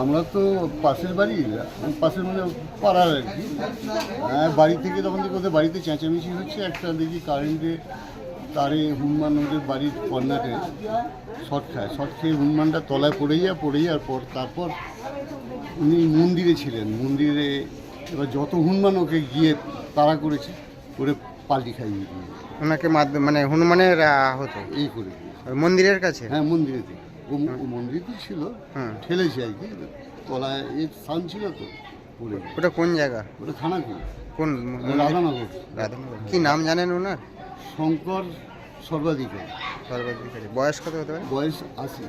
আমরা তো পাশের বাড়ি, পাশের মানে পাড়ার আর কি। হ্যাঁ বাড়ি থেকে তখন ওদের বাড়িতে চেঁচামেচি হচ্ছে। একটা দেখি কারেন্টে তারে হনুমান ওদের বাড়ির কর্নারে শর্ট খায়। শর্ট খেয়ে হনুমানটা তলায় পড়ে যায় পড়ে যাওয়ার পর তারপর উনি মন্দিরে ছিলেন। মন্দিরে এবার যত হনুমান ওকে গিয়ে তাড়া করেছে করে পাল্টি খাইয়ে দিয়ে ওনাকে মাধ্য- মানে হনুমানের হতো। এই করে। মন্দিরের কাছে? হ্যাঁ মন্দিরে থেকে। ও ও মন্দিরে ছিল ঠেলেছে আর কি তলায় এর স্থান ছিল তো ওটা কোন জায়গা? ওটা থানা কি? কোন? রাধানগর। রাধানগর। কি নাম জানেন ওনার? শঙ্কর সর্বাধিকারী সর্বাধিকারী বয়স কত হতে পারে? বয়স আশি।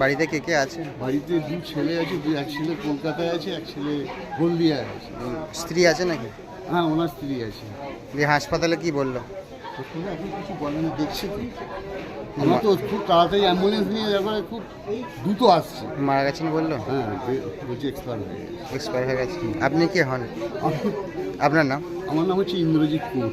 বাড়িতে কে কে আছে? বাড়িতে দু ছেলে আছে দু এক ছেলে কলকাতায় আছে এক ছেলে হলদিয়ায় আছে। স্ত্রী আছে নাকি? হ্যাঁ ওনার স্ত্রী আছে। দিয়ে হাসপাতালে কি বলল? এখন কিছু বলে না দেখছে তো। আমার তো খুব তাড়াতাড়ি অ্যাম্বুলেন্স নিয়ে একবারে খুব দ্রুত আসছে। মারা গেছেন বলল? হ্যাঁ বলছে এক্সপায়ার হয়ে গেছে। এক্সপায়ার হয়ে গেছে। আপনি কে হন? আপনার নাম? আমার নাম হচ্ছে ইন্দ্রজিৎ কুমার।